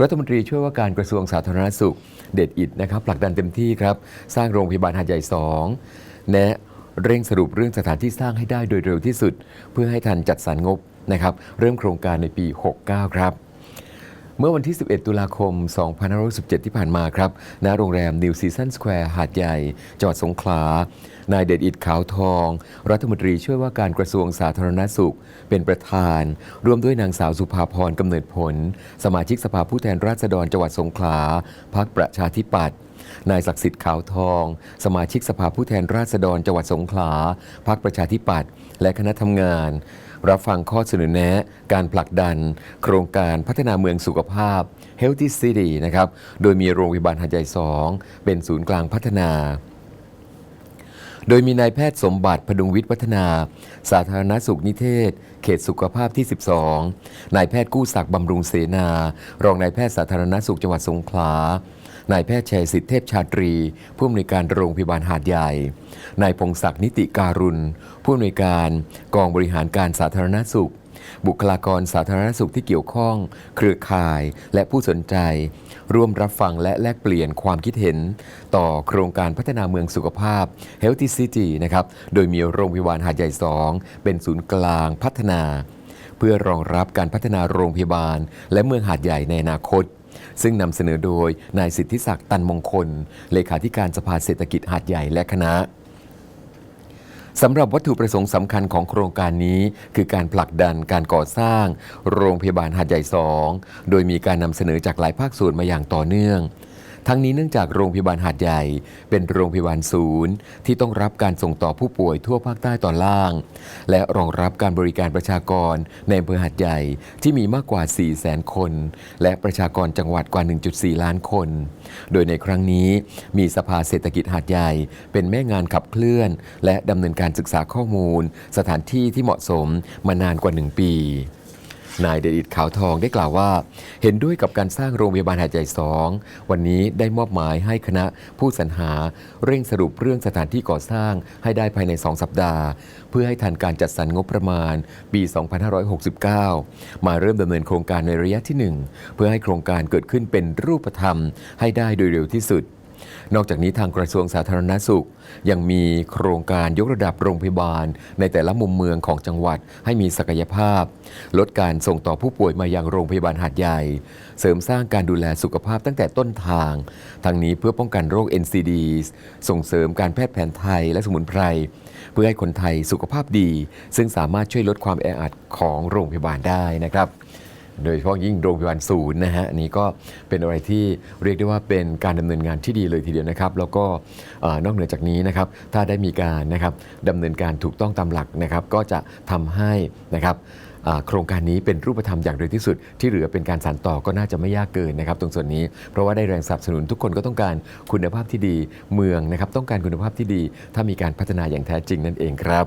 รัฐมนตรีช่วยว่าการกระทรวงสาธารณสุข เด็ดอิดนะครับผลักดันเต็มที่ครับ สร้างโรงพยาบาลหาดใหญ่2แนะเร่งสรุปเรื่องสถานที่สร้างให้ได้โดยเร็วที่สุด เพื่อให้ทันจัดสรรงบนะครับ เริ่มโครงการในปี 69 ครับ เมื่อวันที่ 11 ตุลาคม 2517 ที่ผ่านมาครับ ณ โรงแรมนิวซีซันสแควร์ หาดใหญ่ จังหวัดสงขลา นายเดชอิดขาวทอง รัฐมนตรีช่วยว่าการกระทรวงสาธารณสุข เป็นประธาน ร่วมด้วยนางสาวสุภาพรกำเนิดผล สมาชิกสภาผู้แทนราษฎรจังหวัดสงขลาพักประชาธิปัตย์นายศักดิ์สิทธิ์ขาวทอง สมาชิกสภาผู้แทนราษฎรจังหวัดสงขลาพักประชาธิปัตย์ และคณะทำงาน รับฟังข้อเสนอแนะ การผลักดัน โครงการพัฒนาเมืองสุขภาพ Healthy City นะครับ โดยมีโรงพยาบาลหัดใหญ่ 2 เป็นศูนย์กลางพัฒนา โดยมีนายแพทย์สมบัติพดุงวิทย์วัฒนา สาธารณสุขนิเทศ เขตสุขภาพที่ 12 นายแพทย์กู้ศักดิ์บำรุงเสนา รองนายแพทย์สาธารณสุขจังหวัดสงขลานายแพทย์ชัยสิทธิเทพชาตรี ผู้อำนวยการโรงพยาบาลหาดใหญ่ นายพงศักดิ์นิติการุณ ผู้อำนวยการกองบริหารการสาธารณสุข บุคลากรสาธารณสุขที่เกี่ยวข้อง เครือข่ายและผู้สนใจ ร่วมรับฟังและแลกเปลี่ยนความคิดเห็น ต่อโครงการพัฒนาเมืองสุขภาพ Healthy City นะครับโดยมีโรงพยาบาลหาดใหญ่2เป็นศูนย์กลางพัฒนา เพื่อรองรับการพัฒนาโรงพยาบาล และเมืองหาดใหญ่ในอนาคตซึ่งนำเสนอโดยนายสิทธิศักดิ์ตันมงคล เลขาธิการสภาเศรษฐกิจหาดใหญ่และคณะ สำหรับวัตถุประสงค์สำคัญของโครงการนี้ คือการผลักดันการก่อสร้าง โรงพยาบาลหาดใหญ่ 2 โดยมีการนำเสนอจากหลายภาคส่วนมาอย่างต่อเนื่อง ทั้งนี้เนื่องจากโรงพยาบาลหาดใหญ่ เป็นโรงพยาบาลศูนย์ ที่ต้องรับการส่งต่อผู้ป่วยทั่วภาคใต้ตอนล่าง และรองรับการบริการประชากรในอำเภอหาดใหญ่ที่มีมากกว่า 4 0 0 0 0 0 คน และประชากรจังหวัดกว่า 1.4 ล้านคน โดยในครั้งนี้มีสภาเศรษฐกิจหาดใหญ่ เป็นแม่งานขับเคลื่อน และดำเนินการศึกษาข้อมูล สถานที่ที่เหมาะสมมานานกว่า 1 ปี นายเดชอิดขาวทองได้กล่าวว่า เห็นด้วยกับการสร้างโรงพยาบาลหาดใหญ่สองวันนี้ได้มอบหมายให้คณะผู้สรรหาเร่งสรุปเรื่องสถานที่ก่อสร้างให้ได้ภายใน 2 สัปดาห์ เพื่อให้ทันการจัดสรรงบประมาณปี 2569 มาเริ่มดำเนินโครงการในระยะที่ 1 เพื่อให้โครงการเกิดขึ้นเป็นรูปธรรมให้ได้โดยเร็วที่สุด นอกจากนี้ทางกระทรวงสาธารณสุข ยังมีโครงการยกระดับโรงพยาบาล ในแต่ละมุมเมืองของจังหวัดให้มีศักยภาพ ลดการส่งต่อผู้ป่วยมายังโรงพยาบาลหาดใหญ่ เสริมสร้างการดูแลสุขภาพตั้งแต่ต้นทาง ทั้งนี้เพื่อป้องกันโรค NCD ส่งเสริมการแพทย์แผนไทยและสมุนไพรเพื่อให้คนไทยสุขภาพดี ซึ่งสามารถช่วยลดความแออัดของโรงพยาบาลได้นะครับ โดยเฉพาะยิ่งโรงพยาบาลศูนย์นะฮะอันนี้ก็เป็นอะไรที่เรียกได้ว่าเป็นการดำเนินงานที่ดีเลยทีเดียวนะครับ แล้วก็นอกเหนือจากนี้นะครับถ้าได้มีการนะครับดำเนินการถูกต้องตามหลักนะครับ ก็จะทำให้นะครับโครงการนี้เป็นรูปธรรมอย่างเร็วที่สุด ที่เหลือเป็นการสานต่อก็น่าจะไม่ยากเกินนะครับตรงส่วนนี้เพราะว่าได้แรงสนับสนุนทุกคนก็ต้องการคุณภาพที่ดีเมืองนะครับต้องการคุณภาพที่ดี ถ้ามีการพัฒนาอย่างแท้จริงนั่นเองครับ